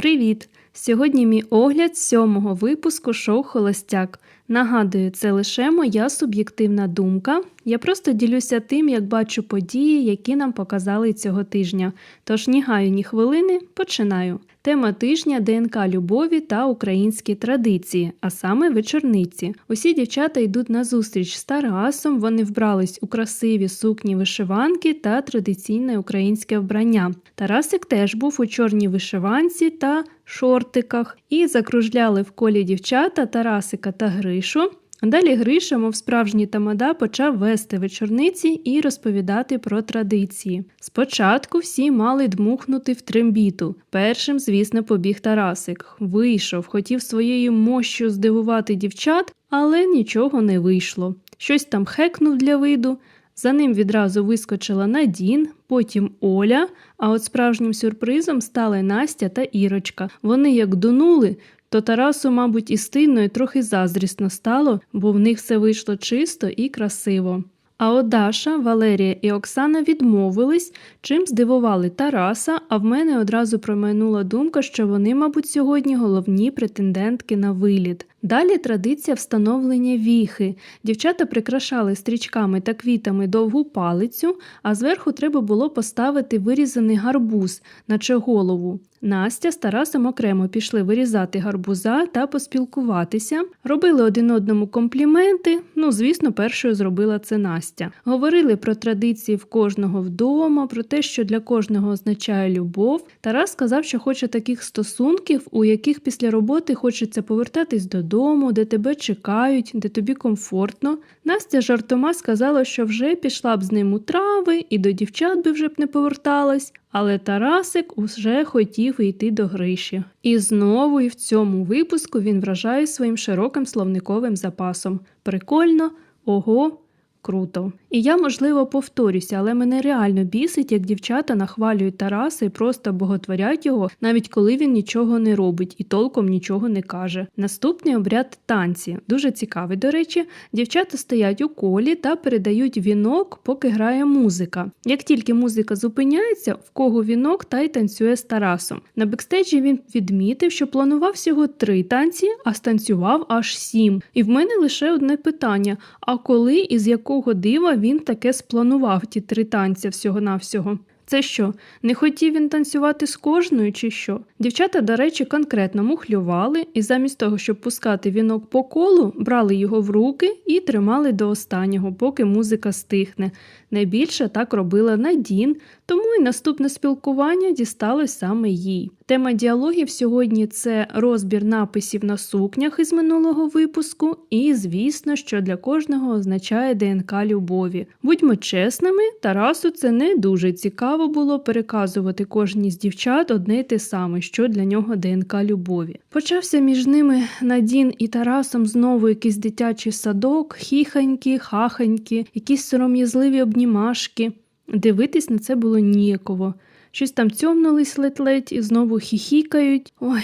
Привіт! Сьогодні мій огляд сьомого випуску шоу Холостяк. Нагадую, це лише моя суб'єктивна думка. Я просто ділюся тим, як бачу події, які нам показали цього тижня. Тож ні гаю, ні хвилини, починаю. Тема тижня ДНК любові та українські традиції, а саме вечорниці. Усі дівчата йдуть на зустріч з Тарасом. Вони вбрались у красиві сукні вишиванки та традиційне українське вбрання. Тарасик теж був у чорній вишиванці та шортиках і закружляли в колі дівчата Тарасика та Гришу. Далі Гриша, мов справжній тамада, почав вести вечорниці і розповідати про традиції. Спочатку всі мали дмухнути в трембіту. Першим, звісно, побіг Тарасик. Вийшов, хотів своєю мощю здивувати дівчат, але нічого не вийшло. Щось там хекнув для виду. За ним відразу вискочила Надін, потім Оля. А от справжнім сюрпризом стали Настя та Ірочка. Вони як дунули, то Тарасу, мабуть, і стильно, і трохи заздрісно стало, бо в них все вийшло чисто і красиво. А от Даша, Валерія і Оксана відмовились, чим здивували Тараса, а в мене одразу промайнула думка, що вони, мабуть, сьогодні головні претендентки на виліт. Далі традиція встановлення віхи. Дівчата прикрашали стрічками та квітами довгу палицю, а зверху треба було поставити вирізаний гарбуз, наче голову. Настя з Тарасом окремо пішли вирізати гарбуза та поспілкуватися, робили один одному компліменти. Ну, звісно, першою зробила це Настя. Говорили про традиції в кожного вдома, про те, що для кожного означає любов. Тарас сказав, що хоче таких стосунків, у яких після роботи хочеться повертатись додому, де тебе чекають, де тобі комфортно. Настя жартома сказала, що вже пішла б з ним у трави і до дівчат би вже б не поверталась. Але Тарасик уже хотів йти до Гриші. І знову і в цьому випуску він вражає своїм широким словниковим запасом. Прикольно, ого, круто. І я, можливо, повторюся, але мене реально бісить, як дівчата нахвалюють Тараса і просто боготворять його, навіть коли він нічого не робить і толком нічого не каже. Наступний обряд танці. Дуже цікавий, до речі, дівчата стоять у колі та передають вінок, поки грає музика. Як тільки музика зупиняється, в кого вінок, та й танцює з Тарасом. На бекстейджі він відмітив, що планував всього три танці, а станцював аж сім. І в мене лише одне питання: а коли і з якого дива він таке спланував ті три танці всього-навсього. Це що, не хотів він танцювати з кожною, чи що? Дівчата, до речі, конкретно мухлювали і замість того, щоб пускати вінок по колу, брали його в руки і тримали до останнього, поки музика стихне. Найбільше так робила Надін, тому і наступне спілкування дісталось саме їй. Тема діалогів сьогодні це розбір написів на сукнях із минулого випуску, і, звісно, що для кожного означає ДНК любові. Будьмо чесними, Тарасу це не дуже цікаво було переказувати кожній з дівчат одне й те саме, що для нього ДНК любові. Почався між ними Надін і Тарасом знову якийсь дитячий садок, хіханьки, хаханьки, якісь сором'язливі обнімашки. Дивитись на це було ніяково. Щось там цьомнулись ледь-ледь і знову хіхікають. Ой.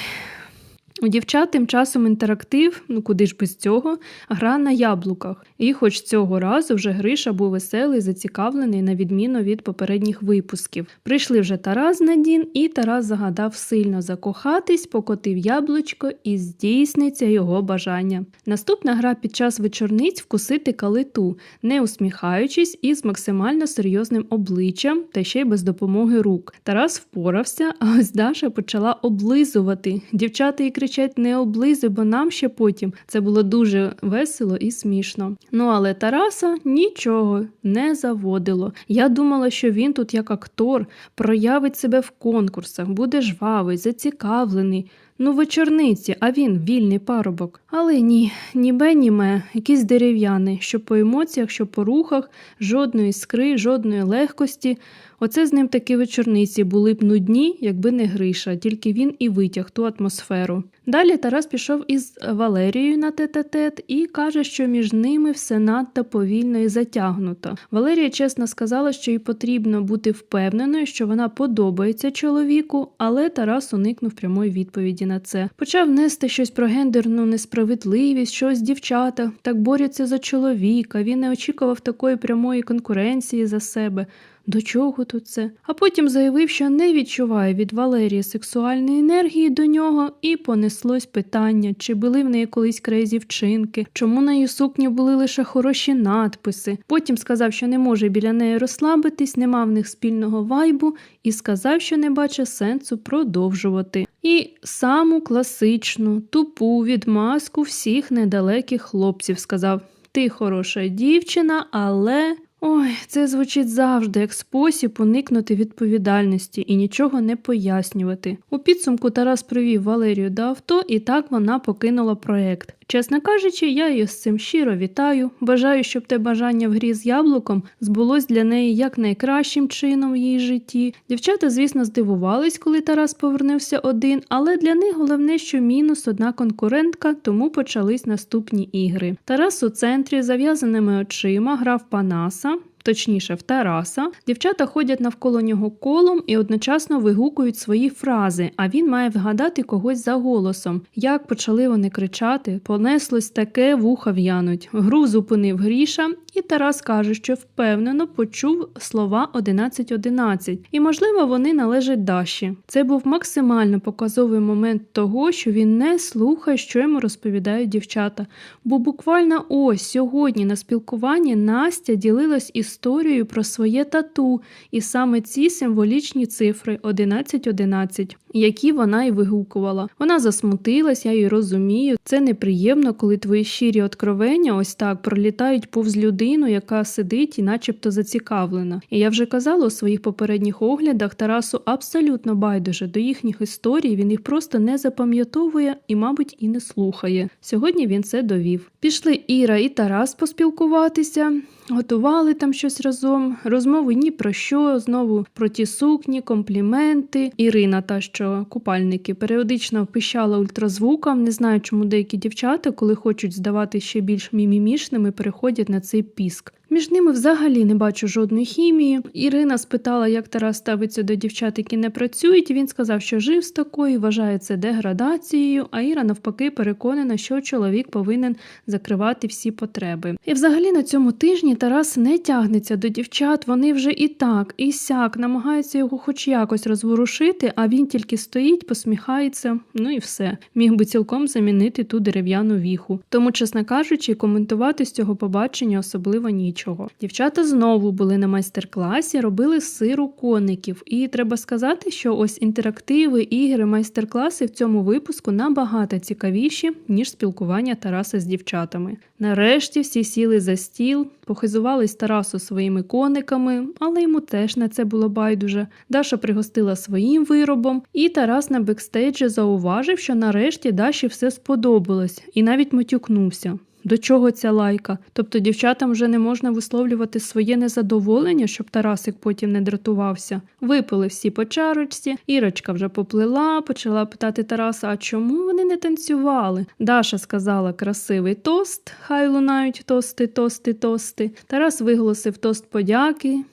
У дівчат тим часом інтерактив, ну куди ж без цього, гра на яблуках. І хоч цього разу вже Гриша був веселий, зацікавлений, на відміну від попередніх випусків. Прийшли вже Тарас Надін, і Тарас загадав сильно закохатись, покотив яблучко і здійсниться його бажання. Наступна гра під час вечорниць вкусити калиту, не усміхаючись і з максимально серйозним обличчям, та ще й без допомоги рук. Тарас впорався, а ось Даша почала облизувати. Дівчата і кричать не облизуй, бо нам ще потім. Це було дуже весело і смішно. Ну але Тараса нічого не заводило. Я думала, що він тут як актор проявить себе в конкурсах, буде жвавий, зацікавлений. Ну, вечорниці, а він вільний парубок. Але ні, ні бе, ні ме, якийсь дерев'яний, що по емоціях, що по рухах, жодної скри, жодної легкості. Оце з ним такі вечорниці були б нудні, якби не Гриша, тільки він і витяг ту атмосферу. Далі Тарас пішов із Валерією на тет-а-тет і каже, що між ними все надто повільно і затягнуто. Валерія чесно сказала, що їй потрібно бути впевненою, що вона подобається чоловіку, але Тарас уникнув прямої відповіді на це. Почав нести щось про гендерну несправедливість, що ось дівчата так борються за чоловіка. Він не очікував такої прямої конкуренції за себе. До чого тут це? А потім заявив, що не відчуває від Валерії сексуальної енергії до нього, і понеслось питання, чи були в неї колись крезі вчинки, чому на її сукні були лише хороші надписи. Потім сказав, що не може біля неї розслабитись, нема в них спільного вайбу, і сказав, що не бачить сенсу продовжувати. І саму класичну, тупу відмазку всіх недалеких хлопців сказав: Ти хороша дівчина, але. Ой, це звучить завжди як спосіб уникнути відповідальності і нічого не пояснювати. У підсумку Тарас привів Валерію до авто, і так вона покинула проект. Чесно кажучи, я її з цим щиро вітаю. Бажаю, щоб те бажання в грі з яблуком збулось для неї як найкращим чином в її житті. Дівчата, звісно, здивувались, коли Тарас повернувся один, але для них головне, що мінус одна конкурентка, тому почались наступні ігри. Тарас у центрі зав'язаними очима грав Панаса. Точніше, в Тараса, дівчата ходять навколо нього колом і одночасно вигукують свої фрази, а він має вгадати когось за голосом. Як почали вони кричати, понеслось таке вуха в'януть. Гру зупинив Гріша, і Тарас каже, що впевнено почув слова 11.11. І, можливо, вони належать Даші. Це був максимально показовий момент того, що він не слухає, що йому розповідають дівчата. Бо буквально ось сьогодні на спілкуванні Настя ділилась історією про своє тату, і саме ці символічні цифри 11.11, які вона й вигукувала. Вона засмутилась, я її розумію. Це неприємно, коли твої щирі откровення ось так пролітають повз людину, яка сидить і начебто зацікавлена. І я вже казала у своїх попередніх оглядах Тарасу абсолютно байдуже до їхніх історій, він їх просто не запам'ятовує і, мабуть, і не слухає. Сьогодні він це довів. Пішли Іра і Тарас поспілкуватися. Готували там щось разом, розмови ні про що, знову про ті сукні, компліменти. Ірина, та що купальники, періодично пищала ультразвуком. Не знаю, чому деякі дівчата, коли хочуть здавати ще більш мімімішними, переходять на цей піск. Між ними взагалі не бачу жодної хімії. Ірина спитала, як Тарас ставиться до дівчат, які не працюють. Він сказав, що жив з такою, вважає це деградацією. А Іра навпаки переконана, що чоловік повинен закривати всі потреби. І взагалі на цьому тижні Тарас не тягнеться до дівчат. Вони вже і так, і сяк намагаються його хоч якось розворушити, а він тільки стоїть, посміхається. Ну і все. Міг би цілком замінити ту дерев'яну віху. Тому, чесно кажучи, коментувати з цього побачення особливо ніч нічого. Дівчата знову були на майстер-класі, робили сиру коників. І треба сказати, що ось інтерактиви, ігри, майстер-класи в цьому випуску набагато цікавіші, ніж спілкування Тараса з дівчатами. Нарешті всі сіли за стіл, похизувались Тарасу своїми кониками, але йому теж на це було байдуже. Даша пригостила своїм виробом, і Тарас на бекстейджі зауважив, що нарешті Даші все сподобалось, і навіть матюкнувся. До чого ця лайка? Тобто дівчатам вже не можна висловлювати своє незадоволення, щоб Тарасик потім не дратувався. Випили всі по чарочці, Ірочка вже поплила, почала питати Тараса, а чому вони не танцювали? Даша сказала красивий тост, хай лунають тости, тости, тости. Тарас виголосив тост подяки.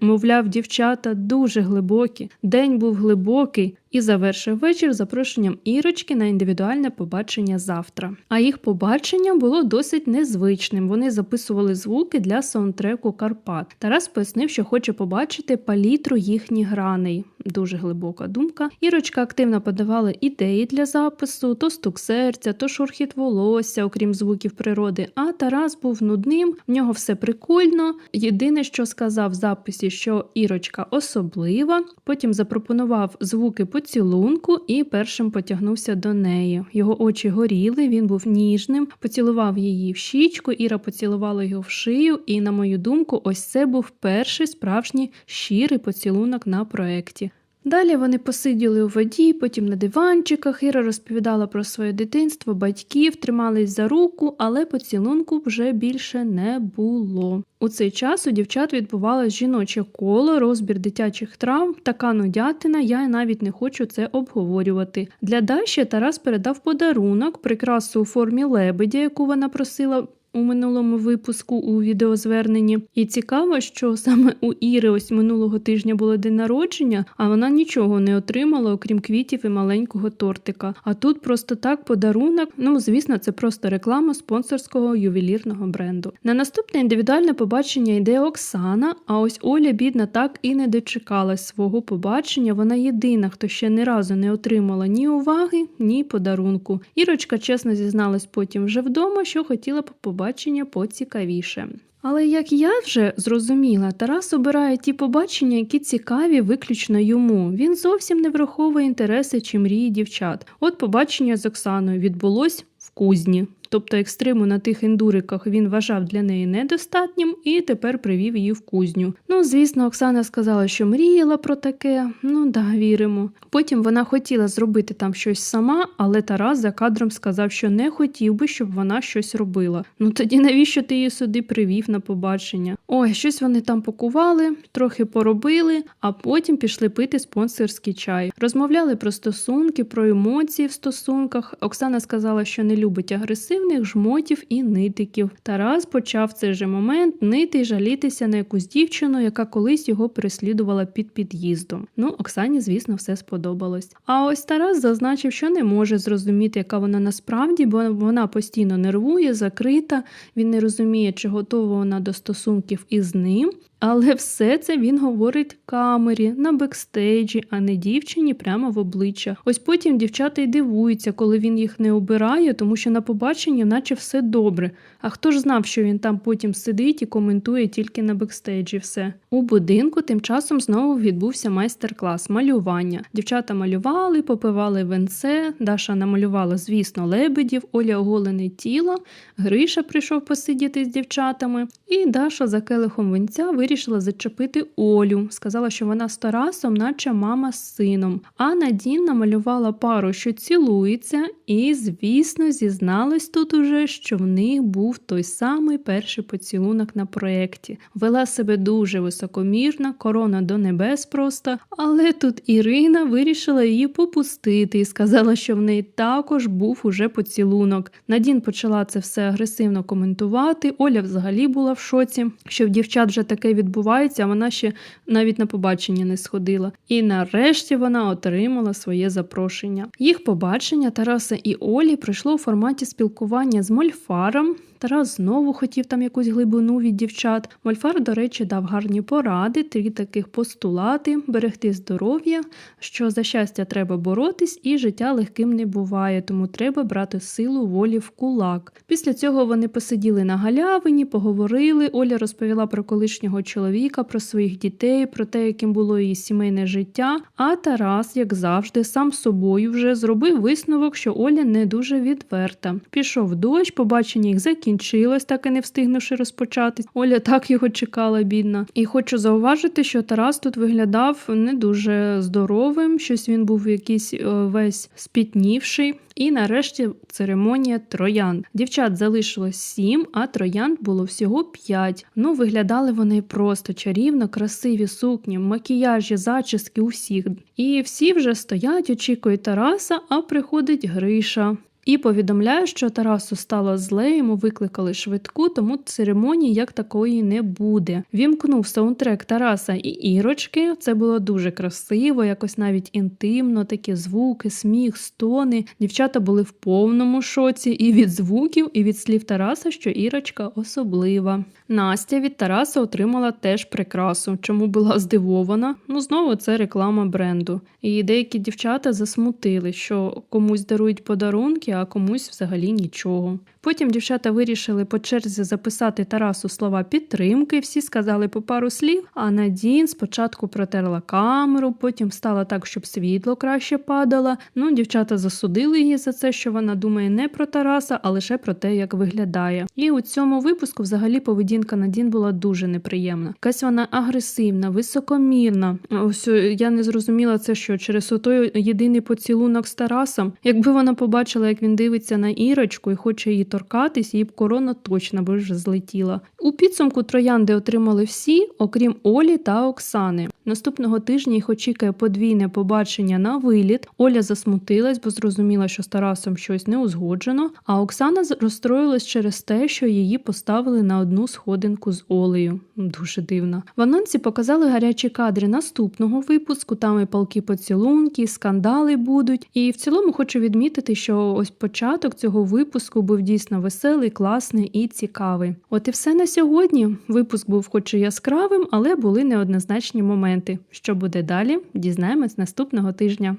Мовляв, дівчата дуже глибокі. День був глибокий і завершив вечір запрошенням Ірочки на індивідуальне побачення завтра. А їх побачення було досить незвичним. Вони записували звуки для саундтреку Карпат. Тарас пояснив, що хоче побачити палітру їхніх граней. Дуже глибока думка. Ірочка активно подавала ідеї для запису: то стук серця, то шурхіт волосся, окрім звуків природи. А Тарас був нудним, в нього все прикольно. Єдине, що сказав в записі, що Ірочка особлива. Потім запропонував звуки поцілунку і першим потягнувся до неї. Його очі горіли, він був ніжним, поцілував її в щічку, Іра поцілувала його в шию, і, на мою думку, ось це був перший справжній щирий поцілунок на проєкті. Далі вони посиділи у воді, потім на диванчиках. Іра розповідала про своє дитинство, батьків, тримались за руку, але поцілунку вже більше не було. У цей час у дівчат відбувалось жіноче коло, розбір дитячих травм, така нудятина, я навіть не хочу це обговорювати. Для Даші Тарас передав подарунок, прикрасу у формі лебедя, яку вона просила у минулому випуску у відеозверненні. І цікаво, що саме у Іри ось минулого тижня було день народження, а вона нічого не отримала, окрім квітів і маленького тортика. А тут просто так подарунок. Ну, звісно, це просто реклама спонсорського ювелірного бренду. На наступне індивідуальне побачення йде Оксана. А ось Оля, бідна, так і не дочекалась свого побачення. Вона єдина, хто ще ні разу не отримала ні уваги, ні подарунку. Ірочка чесно зізналась потім вже вдома, що хотіла б побачення поцікавіше. Але як я вже зрозуміла, Тарас обирає ті побачення, які цікаві виключно йому. Він зовсім не враховує інтереси чи мрії дівчат. От побачення з Оксаною відбулось в кузні. Тобто екстриму на тих ендуриках він вважав для неї недостатнім і тепер привів її в кузню. Ну, звісно, Оксана сказала, що мріяла про таке. Ну да, віримо. Потім вона хотіла зробити там щось сама, але Тарас за кадром сказав, що не хотів би, щоб вона щось робила. Ну тоді навіщо ти її сюди привів на побачення? Ой, щось вони там пакували, трохи поробили, а потім пішли пити спонсорський чай. Розмовляли про стосунки, про емоції в стосунках. Оксана сказала, що не любить агресивних жмотів і нитиків. Тарас почав в цей же момент нити й жалітися на якусь дівчину, яка колись його переслідувала під під'їздом. Ну, Оксані, звісно, все сподобалось. А ось Тарас зазначив, що не може зрозуміти, яка вона насправді, бо вона постійно нервує, закрита. Він не розуміє, чи готова вона до стосунків із ним. Але все це він говорить камері на бекстейджі, а не дівчині прямо в обличчя. Ось потім дівчата й дивуються, коли він їх не обирає, тому що на побаченні, наче все добре. А хто ж знав, що він там потім сидить і коментує тільки на бекстейджі все. У будинку тим часом знову відбувся майстер-клас малювання. Дівчата малювали, попивали венце, Даша намалювала, звісно, лебедів, Оля оголене тіло, Гриша прийшов посидіти з дівчатами, і Даша за келихом венця вирішила зачепити Олю. Сказала, що вона з Тарасом, наче мама з сином. А Надін намалювала пару, що цілується, і, звісно, зізналась тут уже, що в них був той самий перший поцілунок на проєкті. Вела себе дуже високомірно, корона до небес просто. Але тут Ірина вирішила її попустити і сказала, що в неї також був уже поцілунок. Надін почала це все агресивно коментувати. Оля взагалі була в шоці, що в дівчат вже таке відбувається, а вона ще навіть на побачення не сходила. І нарешті вона отримала своє запрошення. Їх побачення Тараса і Олі пройшло у форматі спілкування з Мольфаром. Тарас знову хотів там якусь глибину від дівчат. Мольфар, до речі, дав гарні поради, три таких постулати: берегти здоров'я, що за щастя треба боротись, і життя легким не буває, тому треба брати силу волі в кулак. Після цього вони посиділи на галявині, поговорили. Оля розповіла про колишнього чоловіка, про своїх дітей, про те, яким було її сімейне життя. А Тарас, як завжди, сам собою вже зробив висновок, що Оля не дуже відверта. Пішов дощ, побачення їх закінчилось, так і не встигнувши розпочатись. Оля так його чекала, бідна. І хочу зауважити, що Тарас тут виглядав не дуже здоровим, щось він був якийсь е, весь спітнівший. І нарешті церемонія троянд. Дівчат залишилось сім, а троянд було всього п'ять. Ну, виглядали вони просто чарівно, красиві сукні, макіяжі, зачіски у всіх. І всі вже стоять, очікують Тараса, а приходить Гриша. І повідомляє, що Тарасу стало зле, йому викликали швидку, тому церемонії як такої не буде. Вімкнув саундтрек Тараса і Ірочки. Це було дуже красиво, якось навіть інтимно, такі звуки, сміх, стони. Дівчата були в повному шоці і від звуків, і від слів Тараса, що Ірочка особлива. Настя від Тараса отримала теж прикрасу, чому була здивована. Ну знову це реклама бренду. І деякі дівчата засмутили, що комусь дарують подарунки, а комусь взагалі нічого. Потім дівчата вирішили по черзі записати Тарасу слова підтримки. Всі сказали по пару слів. А Надін спочатку протерла камеру, потім стала так, щоб світло краще падало. Ну, дівчата засудили її за це, що вона думає не про Тараса, а лише про те, як виглядає. І у цьому випуску взагалі поведінка Надін була дуже неприємна. Якась вона агресивна, високомірна. Ось я не зрозуміла це, що через отой єдиний поцілунок з Тарасом. Якби вона побачила, як він дивиться на Ірочку і хоче її торкатись, її б корона точно би вже злетіла. У підсумку троянди отримали всі, окрім Олі та Оксани. Наступного тижня їх очікує подвійне побачення на виліт. Оля засмутилась, бо зрозуміла, що з Тарасом щось не узгоджено. А Оксана розстроїлась через те, що її поставили на одну сходинку з Олею. Дуже дивно. В анонсі показали гарячі кадри наступного випуску. Там і палки поцілунки, скандали будуть. І в цілому хочу відмітити, що ось початок цього випуску був дійсно веселий, класний і цікавий. От і все на сьогодні. Випуск був хоч і яскравим, але були неоднозначні моменти. Що буде далі? Дізнаємось наступного тижня.